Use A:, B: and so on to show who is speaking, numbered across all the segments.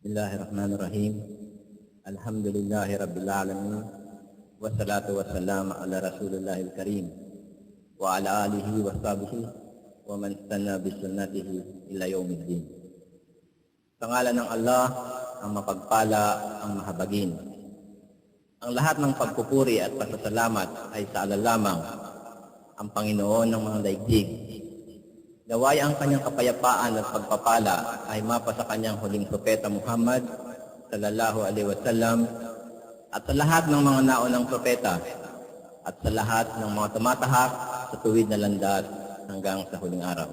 A: Bismillahirrahmanirrahim. الله الرحمن الرحيم الحمد wassalamu ala العالمين والصلاة Wa ala alihi الله الكريم وعلى آله وصحبه ومن استنى بسنته إلى Pangalan ng Allah, ang mapagpala, ang mahabagin. Ang lahat ng pagpupuri at pasasalamat ay sa alalamang ang Panginoon ng mga daigdig Naway ang kanyang kapayapaan at pagpapala ay mapa sa kanyang huling propeta Muhammad sallallahu alaihi wasallam at sa lahat ng mga naunang propeta at sa lahat ng mga tumatahak sa tuwid na landas hanggang sa huling araw.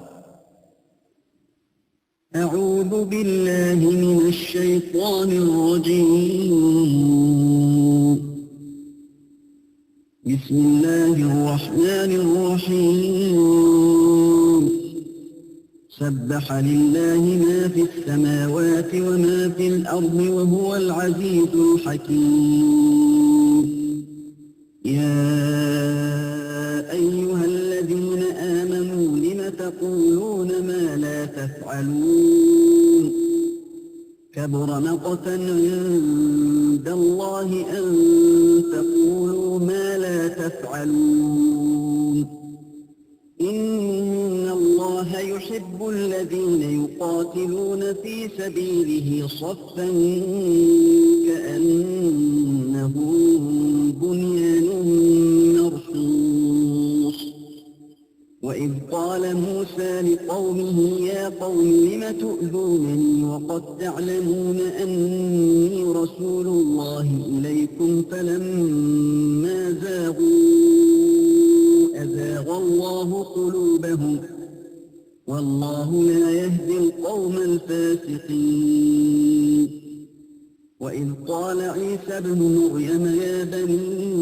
B: أعوذ بالله من الشيطان الرجيم بسم الله الرحمن الرحيم سبح لله ما في السماوات وما في الأرض وهو العزيز الحكيم يا أيها الذين آمنوا لم تقولون ما لا تفعلون كبر مقتا عند الله أن تقولوا ما لا تفعلون يحب الذين يقاتلون في سبيله صفا كأنه بنيان مرصوص وإذ قال موسى لقومه يا قوم لم تؤذونني وقد تعلمون أني رسول الله إليكم فلما زاغوا أزاغ الله قلوبهم والله لا يهدي القوم الفاسقين وإذ قال عيسى بن مريم يا بني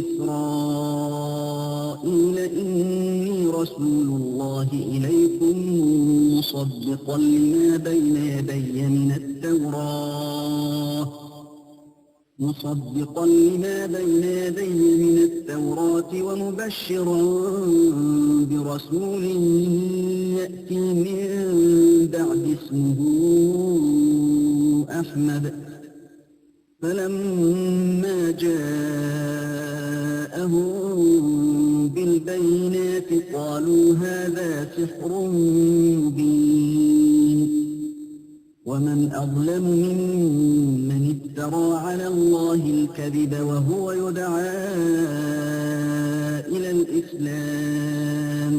B: إسرائيل إني رسول الله إليكم مصدقا لما بين يدي من التوراة مصدقا لما بين يديه من التوراة ومبشرا برسول يأتي من بعد اسمه أحمد فلما جاءهم بالبينات قالوا هذا سحر مبين ومن أظلم ممن افترى على الله الكذب وهو يدعى إلى الإسلام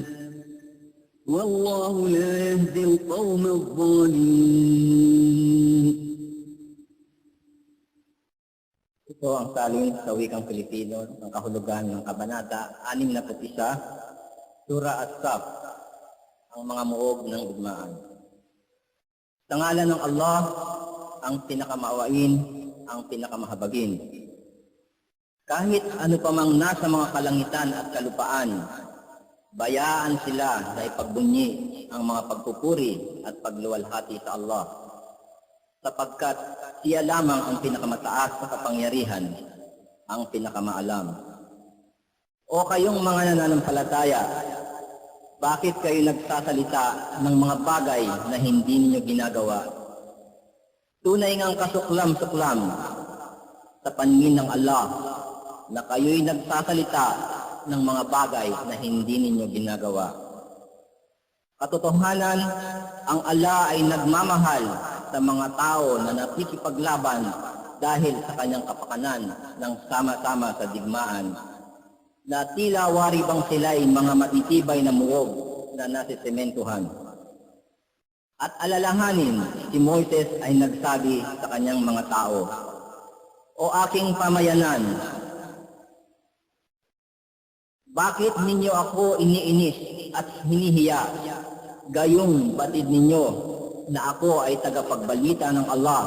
B: والله لا يهدي القوم الظالمين
A: Ito ang salin sa wikang Pilipino ng kahulugan ng Kabanata 61, Sura at Saf, ang mga muog ng ugmaan. Sa ngalan ng Allah, ang pinakamawain, ang pinakamahabagin. Kahit ano pa mang nasa mga kalangitan at kalupaan, bayaan sila sa ipagbunyi ang mga pagpupuri at pagluwalhati sa Allah. Sapagkat siya lamang ang pinakamataas sa kapangyarihan, ang pinakamaalam. O kayong mga nananampalataya, bakit kayo nagsasalita ng mga bagay na hindi ninyo ginagawa? Tunay ngang kasuklam-suklam sa paningin ng Allah na kayo'y nagsasalita ng mga bagay na hindi ninyo ginagawa. Katotohanan, ang Allah ay nagmamahal sa mga tao na nakikipaglaban dahil sa kanyang kapakanan ng sama-sama sa digmaan na tila wari bang sila ay mga matitibay na muog na nasisementuhan. At alalahanin, si Moises ay nagsabi sa kanyang mga tao, O aking pamayanan, bakit ninyo ako iniinis at hinihiya, gayong batid ninyo na ako ay tagapagbalita ng Allah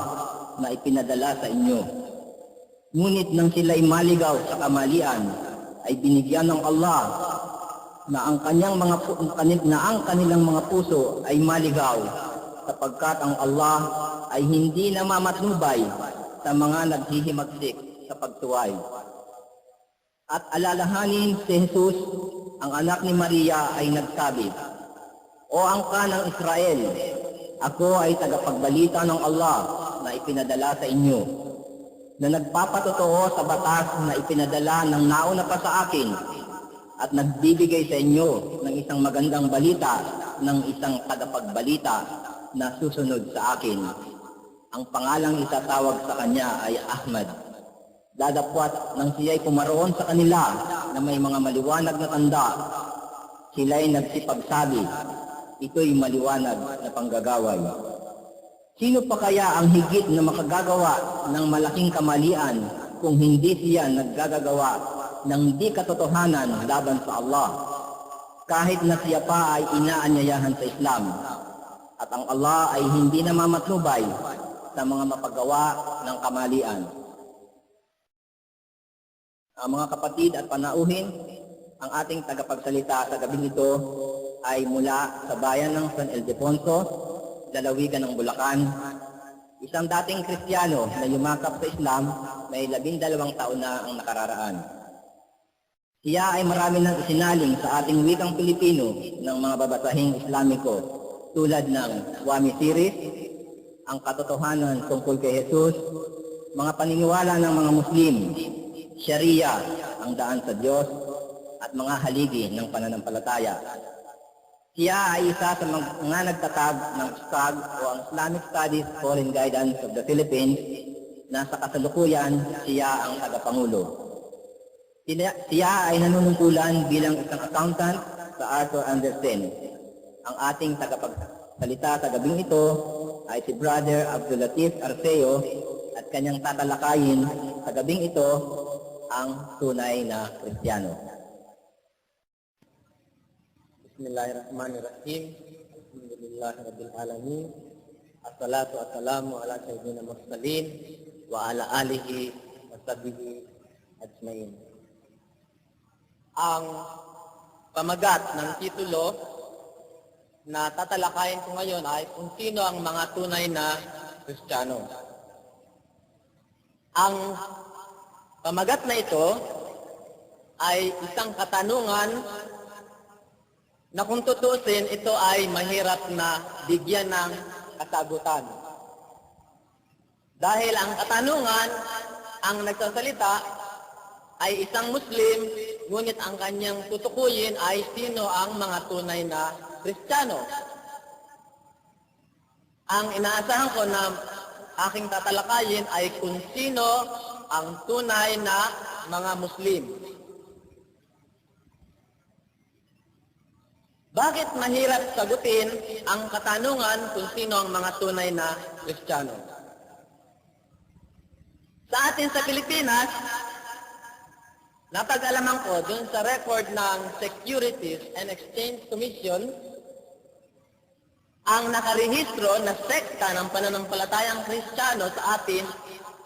A: na ipinadala sa inyo? Ngunit nang sila'y maligaw sa kamalian, ay binigyan ng Allah na ang kanyang mga na ang kanilang mga puso ay maligaw sapagkat ang Allah ay hindi namamatnubay sa mga naghihimagsik sa pagtuway. At alalahanin si Jesus, ang anak ni Maria ay nagsabi, O ang kanang Israel, ako ay tagapagbalita ng Allah na ipinadala sa inyo na nagpapatotoo sa batas na ipinadala ng nauna pa sa akin at nagbibigay sa inyo ng isang magandang balita ng isang tagapagbalita na susunod sa akin. Ang pangalang itatawag sa kanya ay Ahmad. Dadapwat nang siya'y pumaroon sa kanila na may mga maliwanag na tanda, sila'y nagsipagsabi, ito'y maliwanag na panggagaway. Sino pa kaya ang higit na makagagawa ng malaking kamalian kung hindi siya naggagagawa ng di katotohanan laban sa Allah? Kahit na siya pa ay inaanyayahan sa Islam. At ang Allah ay hindi namamatnubay sa mga mapagawa ng kamalian. Ang ah, mga kapatid at panauhin, ang ating tagapagsalita sa gabing ito ay mula sa bayan ng San Ildefonso, lalawigan ng Bulacan. Isang dating Kristiyano na yumakap sa Islam, may dalawang taon na ang nakararaan. Siya ay marami nang isinaling sa ating wikang Pilipino ng mga babasahing Islamiko tulad ng Wami Series, ang katotohanan tungkol kay Jesus, mga paniniwala ng mga Muslim, Sharia, ang daan sa Diyos, at mga haligi ng pananampalataya. Siya ay isa sa mga nagtatag ng STAG o ang Islamic Studies Foreign Guidance of the Philippines na sa kasalukuyan siya ang tagapangulo. Siya ay nanunungkulan bilang isang accountant sa Arthur Andersen. Ang ating tagapagsalita sa gabing ito ay si Brother Abdulatif Arceo at kanyang tatalakayin sa gabing ito ang tunay na Kristiyano. Bismillahirrahmanirrahim. Alhamdulillahirabbil alamin. Assalatu wassalamu ala sayyidina mursalin wa ala alihi wa sahbihi ajmain. Ang pamagat ng titulo na tatalakayin ko ngayon ay kung sino ang mga tunay na Kristiyano. Ang pamagat na ito ay isang katanungan na kung tutusin, ito ay mahirap na bigyan ng kasagutan. Dahil ang katanungan, ang nagsasalita ay isang Muslim, ngunit ang kanyang tutukuyin ay sino ang mga tunay na Kristiyano. Ang inaasahan ko na aking tatalakayin ay kung sino ang tunay na mga Muslim. Bakit mahirap sagutin ang katanungan kung sino ang mga tunay na Kristiyano? Sa atin sa Pilipinas, napag-alaman ko dun sa record ng Securities and Exchange Commission, ang nakarehistro na sekta ng pananampalatayang Kristiyano sa atin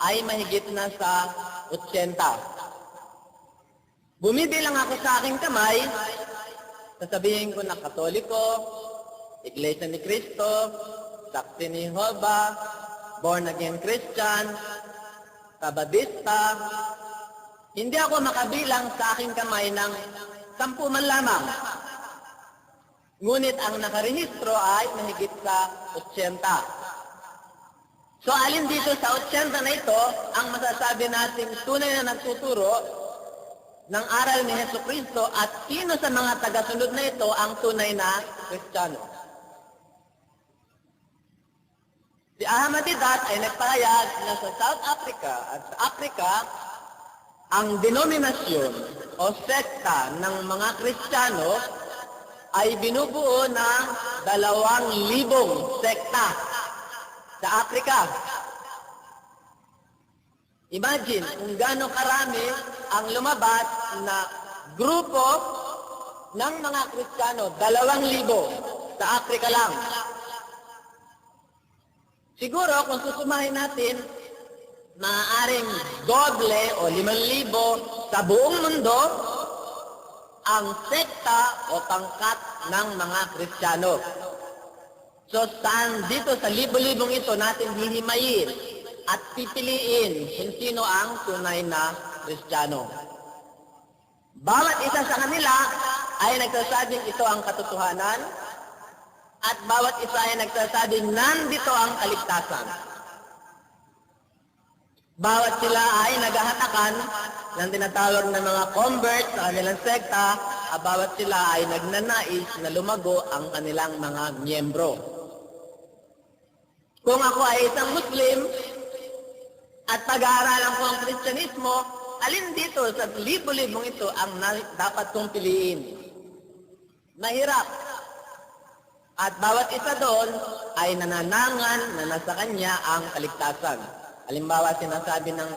A: ay mahigit na sa 80. Bumibilang ako sa aking kamay sasabihin ko na Katoliko, Iglesia ni Kristo, Saksi ni Hoba, Born Again Christian, kababista, hindi ako makabilang sa aking kamay ng sampu man lamang. Ngunit ang nakarehistro ay mahigit sa 80. So alin dito sa 80 na ito ang masasabi nating tunay na nagtuturo ng aral ni Heso Kristo at sino sa mga tagasunod na ito ang tunay na Kristiyano. Si Ahmadidat ay nagpahayag na sa South Africa at sa Africa, ang denominasyon o sekta ng mga Kristiyano ay binubuo ng dalawang libong sekta sa Africa. Imagine kung gaano karami ang lumabas na grupo ng mga Kristiyano, dalawang libo sa Africa lang. Siguro kung susumahin natin, maaaring doble o limang libo sa buong mundo ang sekta o pangkat ng mga Kristiyano. So saan dito sa libo-libong ito natin hihimayin at pipiliin kung sino ang tunay na Kristiyano. Bawat isa sa kanila ay nagsasabing ito ang katotohanan at bawat isa ay nagsasabing nandito ang kaligtasan. Bawat sila ay naghahatakan ng tinatawag na mga convert sa kanilang sekta at bawat sila ay nagnanais na lumago ang kanilang mga miyembro. Kung ako ay isang Muslim at pag-aaralan ko ang Kristyanismo, alin dito sa libo-libong ito ang dapat kong piliin? Mahirap. At bawat isa doon ay nananangan na nasa kanya ang kaligtasan. Halimbawa, sinasabi ng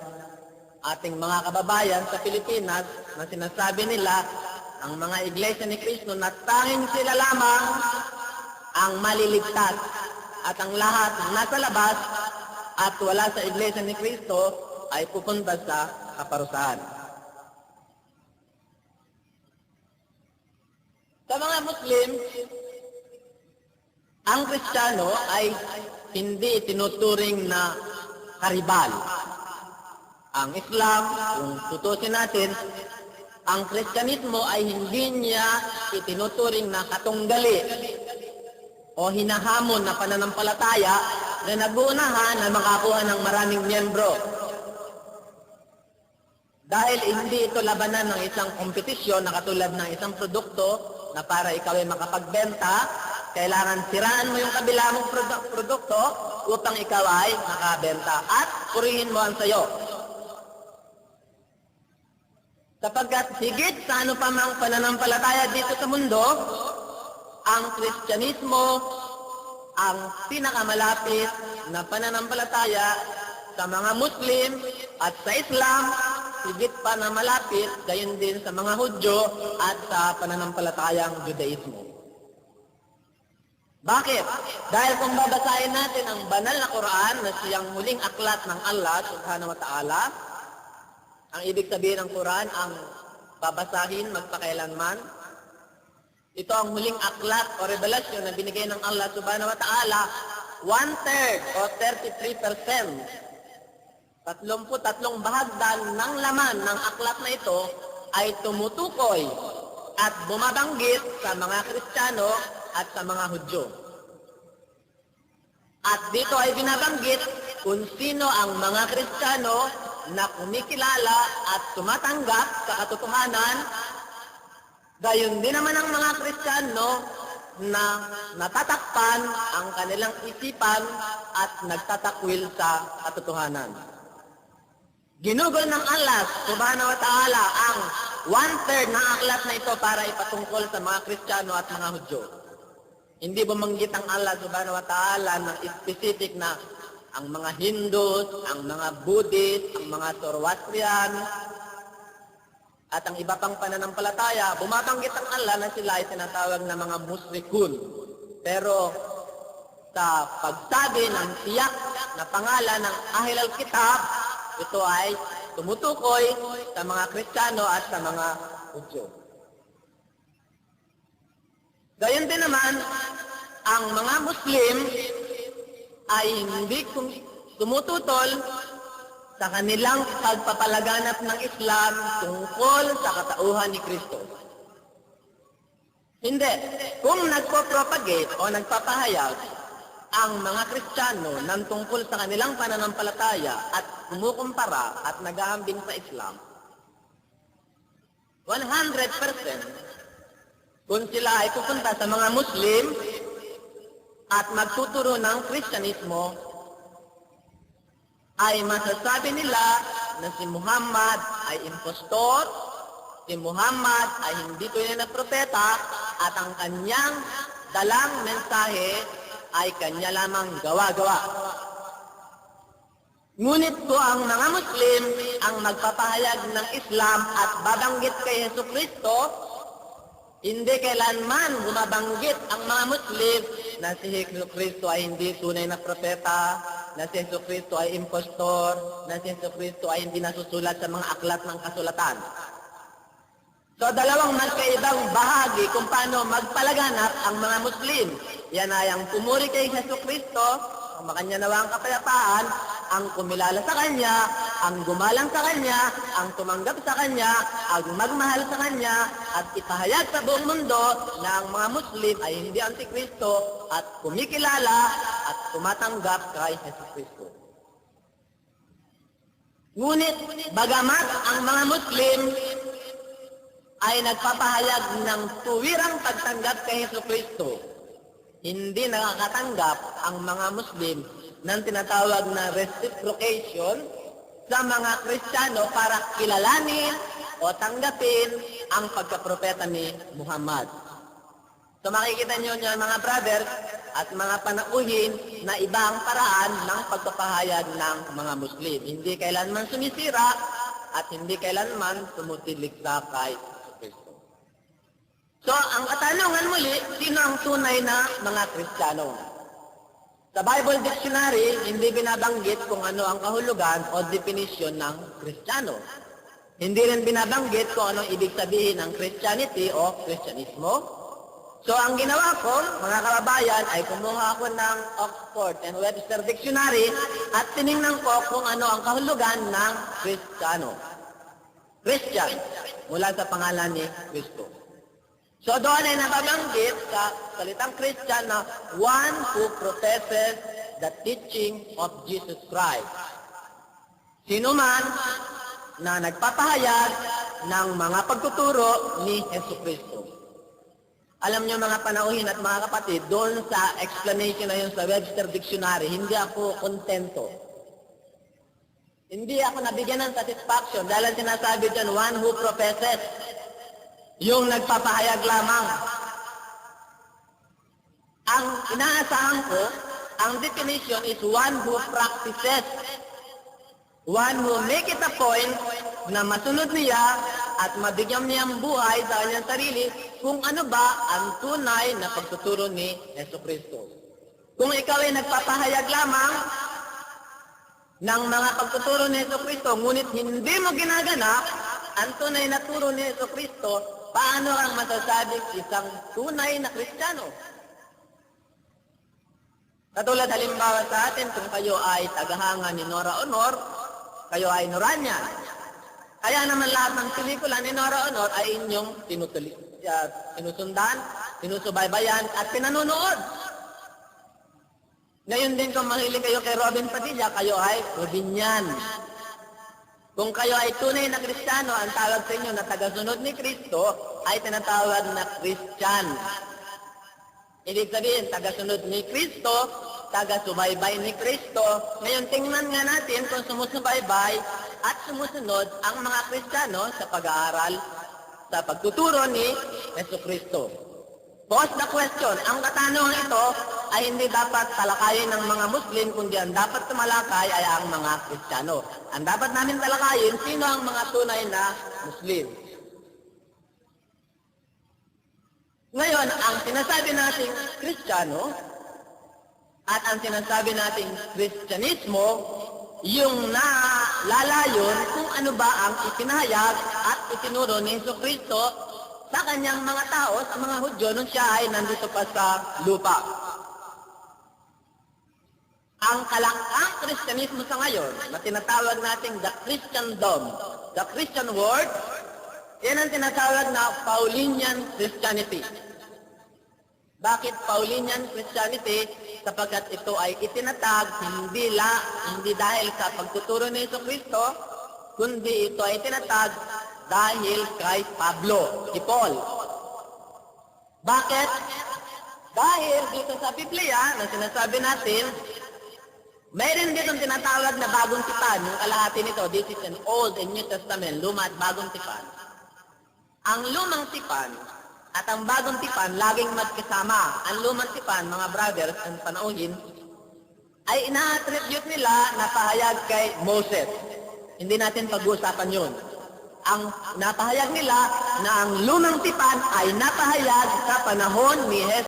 A: ating mga kababayan sa Pilipinas na sinasabi nila ang mga iglesia ni Kristo na tanging sila lamang ang maliligtas at ang lahat na nasa labas at wala sa iglesia ni Kristo ay pupunta sa kaparusaan. Sa mga Muslim, ang Kristiyano ay hindi tinuturing na karibal. Ang Islam, kung tutusin natin, ang Kristyanismo ay hindi niya itinuturing na katunggali o hinahamon na pananampalataya na nagunahan na makakuha ng maraming miyembro dahil hindi ito labanan ng isang kompetisyon na katulad ng isang produkto na para ikaw ay makapagbenta, kailangan siraan mo yung kabila mong produkto upang ikaw ay makabenta at purihin mo ang sayo. Sapagkat higit sa ano pa mang pananampalataya dito sa mundo, ang Kristyanismo ang pinakamalapit na pananampalataya sa mga Muslim at sa Islam higit pa na malapit, gayon din sa mga Hudyo at sa pananampalatayang Judaismo. Bakit? Dahil kung babasahin natin ang banal na Quran na siyang muling aklat ng Allah subhanahu wa ta'ala, ang ibig sabihin ng Quran ang babasahin magpakailanman, ito ang muling aklat o revelasyon na binigay ng Allah subhanahu wa ta'ala, one-third o 33% 33 bahagdan ng laman ng aklat na ito ay tumutukoy at bumabanggit sa mga Kristiyano at sa mga Hudyo. At dito ay binabanggit kung sino ang mga Kristiyano na kumikilala at tumatanggap sa katotohanan, gayon din naman ang mga Kristiyano na natatakpan ang kanilang isipan at nagtatakwil sa katotohanan. Ginugol ng Allah subhanahu wa ta'ala ang one-third ng aklat na ito para ipatungkol sa mga Kristiyano at mga Hudyo. Hindi bumanggit ang Allah subhanahu wa ta'ala ng specific na ang mga Hindus, ang mga Buddhist, ang mga Zoroastrian, at ang iba pang pananampalataya, bumabanggit ang Allah na sila ay tinatawag na mga musrikun. Pero sa pagsabi ng tiyak na pangalan ng Ahil al-Kitab, ito ay tumutukoy sa mga Kristiyano at sa mga Hudyo. Gayon din naman, ang mga Muslim ay hindi tumututol sa kanilang pagpapalaganap ng Islam tungkol sa katauhan ni Kristo. Hindi. Kung nagpo-propagate o nagpapahayag ang mga Kristiyano ng tungkol sa kanilang pananampalataya at kumukumpara at naghahambing sa Islam, 100% kung sila ay pupunta sa mga Muslim at magtuturo ng Kristyanismo, ay masasabi nila na si Muhammad ay impostor, si Muhammad ay hindi tunay na propeta, at ang kanyang dalang mensahe ay kanya lamang gawa-gawa. Ngunit ko ang mga Muslim ang magpapahayag ng Islam at babanggit kay Yesu Kristo, hindi kailanman bumabanggit ang mga Muslim na si Yesu Kristo ay hindi tunay na propeta, na si Yesu Kristo ay impostor, na si Yesu Kristo ay hindi nasusulat sa mga aklat ng kasulatan. So dalawang magkaibang bahagi kung paano magpalaganap ang mga Muslim. Yan ay ang pumuri kay Jesu Kristo, ang makanya nawa ang kapayapaan, ang kumilala sa Kanya, ang gumalang sa Kanya, ang tumanggap sa Kanya, ang magmahal sa Kanya, at ipahayag sa buong mundo na ang mga Muslim ay hindi antikristo at kumikilala at tumatanggap kay Jesu Kristo. Ngunit, bagamat ang mga Muslim ay nagpapahayag ng tuwirang pagtanggap kay Jesu Kristo, hindi nakakatanggap ang mga Muslim ng tinatawag na reciprocation sa mga Kristiyano para kilalanin o tanggapin ang pagkapropeta ni Muhammad. So makikita niyo niyo mga brothers at mga panauhin na iba ang paraan ng pagpapahayag ng mga Muslim. Hindi kailanman sumisira at hindi kailanman tumutilik sa kay So, ang katanungan muli, sino ang tunay na mga Kristiyano? Sa Bible Dictionary, hindi binabanggit kung ano ang kahulugan o definition ng Kristiyano. Hindi rin binabanggit kung anong ibig sabihin ng Christianity o Kristyanismo. So, ang ginawa ko, mga kababayan, ay kumuha ako ng Oxford and Webster Dictionary at tiningnan ko kung ano ang kahulugan ng Kristiyano. Christian, mula sa pangalan ni Kristo. So doon ay nababanggit sa salitang Christian na one who professes the teaching of Jesus Christ. Sino man na nagpapahayag ng mga pagtuturo ni Yesu Kristo. Alam niyo mga panauhin at mga kapatid, doon sa explanation na yun sa Webster Dictionary, hindi ako kontento. Hindi ako nabigyan ng satisfaction dahil sinasabi dyan, one who professes yung nagpapahayag lamang. Ang inaasahan ko, ang definition is one who practices. One who make it a point na masunod niya at mabigyan niyang buhay sa kanyang sarili kung ano ba ang tunay na pagtuturo ni Yeso Kristo. Kung ikaw ay nagpapahayag lamang ng mga pagtuturo ni Yeso Kristo, ngunit hindi mo ginaganap ang tunay na turo ni Yeso Kristo, paano ang masasabing isang tunay na Kristiyano? Katulad halimbawa sa atin, kung kayo ay tagahanga ni Nora Honor, kayo ay Noranya. Kaya naman lahat ng pelikula ni Nora Honor ay inyong tinutuli, uh, tinusundan, tinusubaybayan, at pinanonood. Ngayon din kung mahilig kayo kay Robin Padilla, kayo ay Robinian. Kung kayo ay tunay na Kristiyano, ang tawag sa inyo na tagasunod ni Kristo ay tinatawag na Christian. Ibig sabihin, tagasunod ni Kristo, taga-subaybay ni Kristo. Ngayon, tingnan nga natin kung sumusubaybay at sumusunod ang mga Kristiyano sa pag-aaral, sa pagtuturo ni Yesu Kristo. What's the question? Ang katanungan ito ay hindi dapat talakayin ng mga Muslim, kundi ang dapat tumalakay ay ang mga Kristiyano. Ang dapat namin talakayin, sino ang mga tunay na Muslim? Ngayon, ang sinasabi nating Kristiyano at ang sinasabi nating Kristyanismo, yung nalalayon kung ano ba ang ipinahayag at itinuro ni Kristo sa kanyang mga tao, sa mga Hudyo, nung siya ay nandito pa sa lupa. Ang kalakang Kristyanismo sa ngayon, na tinatawag nating the Christian Dom, the Christian world, yan ang tinatawag na Paulinian Christianity. Bakit Paulinian Christianity? Sapagkat ito ay itinatag hindi, la, hindi dahil sa pagtuturo ni Yeso Kristo, kundi ito ay itinatag dahil kay Pablo, si Paul. Bakit? Dahil dito sa Biblia na sinasabi natin, mayroon dito tinatawag na bagong tipan. Yung kalahati nito, this is an Old and New Testament, luma at bagong tipan. Ang lumang tipan at ang bagong tipan laging magkasama. Ang lumang tipan, mga brothers, ang panauhin, ay ina-attribute nila na pahayag kay Moses. Hindi natin pag-uusapan yun ang napahayag nila na ang lunang tipan ay napahayag sa panahon ni Jesus